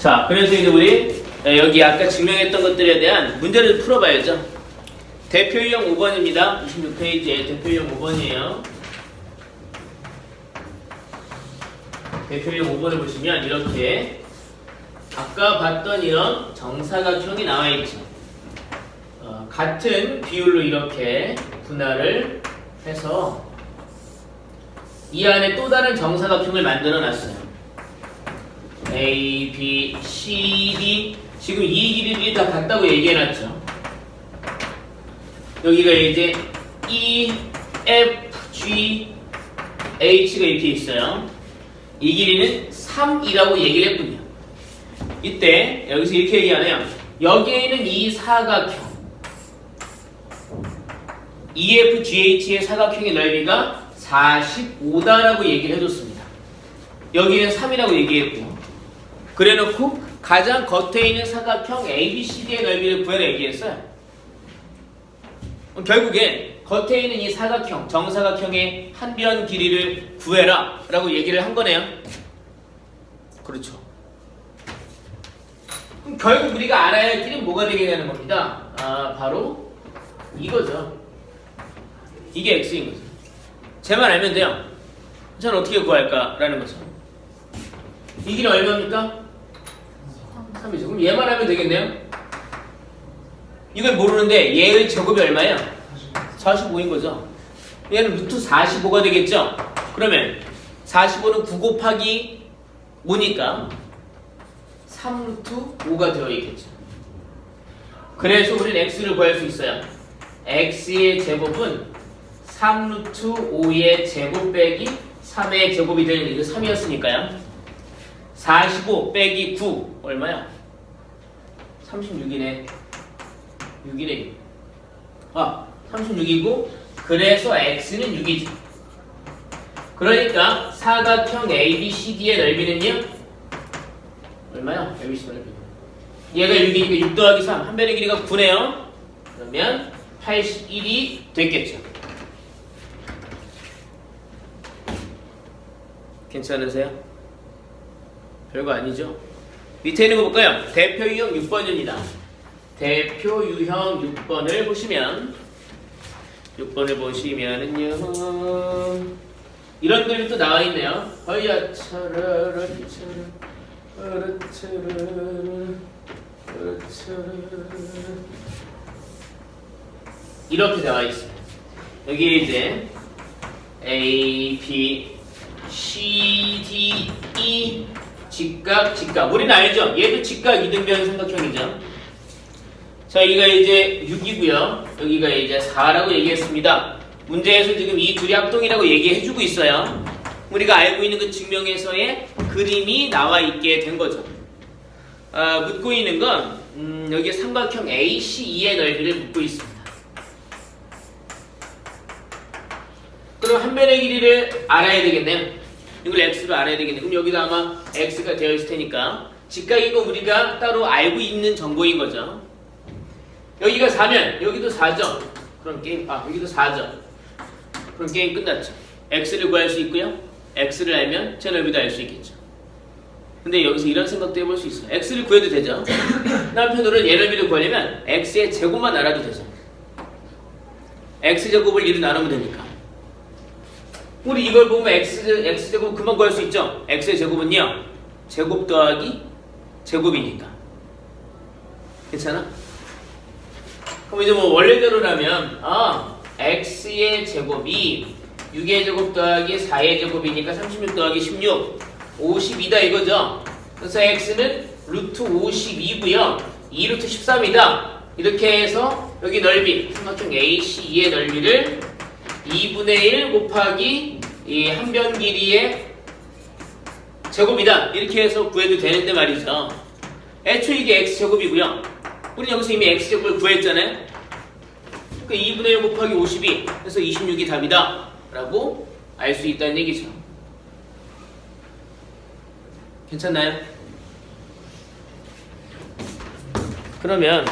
자, 그래서 이제 우리 에, 여기 아까 증명했던 것들에 대한 문제를 풀어봐야죠. 대표 유형 5번입니다. 26페이지에 대표 유형 5번이에요. 대표 유형 5번을 보시면 이렇게 아까 봤던 이런 정사각형이 나와 있죠. 어, 같은 비율로 이렇게 분할을 해서 이 안에 또 다른 정사각형을 만들어 놨어요. A, B, C, D 지금 이 길이들이 다 같다고 얘기해 놨죠. 여기가 이제 E, F, G, H가 이렇게 있어요. 이 길이는 3이라고 얘기를 했군요. 이때 여기서 이렇게 얘기하네요. 여기에 있는 이 사각형 EFGH의 사각형의 넓이가 45다라고 얘기를 해줬습니다. 여기는 3이라고 얘기했고 그래놓고 가장 겉에 있는 사각형 ABCD의 넓이를 구해라 얘기했어요. 그럼 결국에 겉에 있는 이 사각형, 정사각형의 한 변 길이를 구해라 라고 얘기를 한 거네요. 그렇죠. 그럼 결국 우리가 알아야 할 길은 뭐가 되게 되는 겁니다. 아, 바로 이거죠. 이게 x인 거죠. 쟤만 알면 돼요. 저는 어떻게 구할까라는 거죠. 이 길이 얼마입니까? 3이죠. 그럼 얘만 하면 되겠네요. 이걸 모르는데 얘의 제곱이 얼마예요? 45인 거죠. 얘는 루트 45가 되겠죠? 그러면 45는 9 곱하기 5니까 3루트 5가 되어 있겠죠. 그래서 우리는 x를 구할 수 있어요. x의 제곱은 3루트 5의 제곱 빼기 3의 제곱이 되는 이거 3이었으니까요. 45 빼기 9 얼마야? 36이네. 6이네. 아, 36이고 그래서 x는 6이지. 그러니까 사각형 ABCD의 넓이는요? 얼마야? ABC 넓이. 얘가 6이니까 6 더하기 3. 한 변의 길이가 9네요. 그러면 81이 됐겠죠. 괜찮으세요? 별거 아니죠? 밑에 있는 거 볼까요? 대표 유형 6번입니다. 대표 유형 6번을 보시면 6번을 보시면은요 이런 그림이 또 나와 있네요. 허야 차라라 차라 이렇게 나와 있어요. 여기에 이제 A, B, C, D, E 직각, 직각. 우리는 알죠? 얘도 직각 이등변 삼각형이죠. 자, 여기가 이제 6이고요. 여기가 이제 4라고 얘기했습니다. 문제에서 지금 이 둘이 합동이라고 얘기해주고 있어요. 우리가 알고 있는 그 증명에서의 그림이 나와 있게 된 거죠. 아, 묻고 있는 건 음, 여기 삼각형 ACE의 넓이를 묻고 있습니다. 그럼 한 변의 길이를 알아야 되겠네요. 이걸 x로 알아야 되겠네. 그럼 여기도 아마 x가 되어 있을 테니까 직각인 거 우리가 따로 알고 있는 정보인 거죠. 여기가 4면 여기도 4죠. 그럼 게임 아 여기도 4죠. 그럼 게임 끝났죠. x를 구할 수 있고요. x를 알면 제 넓이도 알 수 있겠죠. 근데 여기서 이런 생각도 해볼 수 있어요. x를 구해도 되죠. 한편으로는 얘 넓이를 구하려면 x의 제곱만 알아도 되죠. x 제곱을 1로 나누면 되니까. 우리 이걸 보면 x x 제곱 금방 구할 수 있죠. x의 제곱은요. 제곱 더하기 제곱이니까. 괜찮아? 그럼 이제 뭐 원래대로라면 아 x의 제곱이 6의 제곱 더하기 4의 제곱이니까 36 더하기 16 52다 이거죠. 그래서 x는 루트 52고요. 2루트 13이다. 이렇게 해서 여기 넓이 삼각형 AC의 넓이를 2분의 1 곱하기 이 한 변 길이의 제곱이다. 이렇게 해서 구해도 되는데 말이죠. 애초에 이게 x제곱이고요. 우리 여기서 이미 x제곱을 구했잖아요. 그러니까 2분의 1 곱하기 52 그래서 26이 답이다. 라고 알 수 있다는 얘기죠. 괜찮나요? 그러면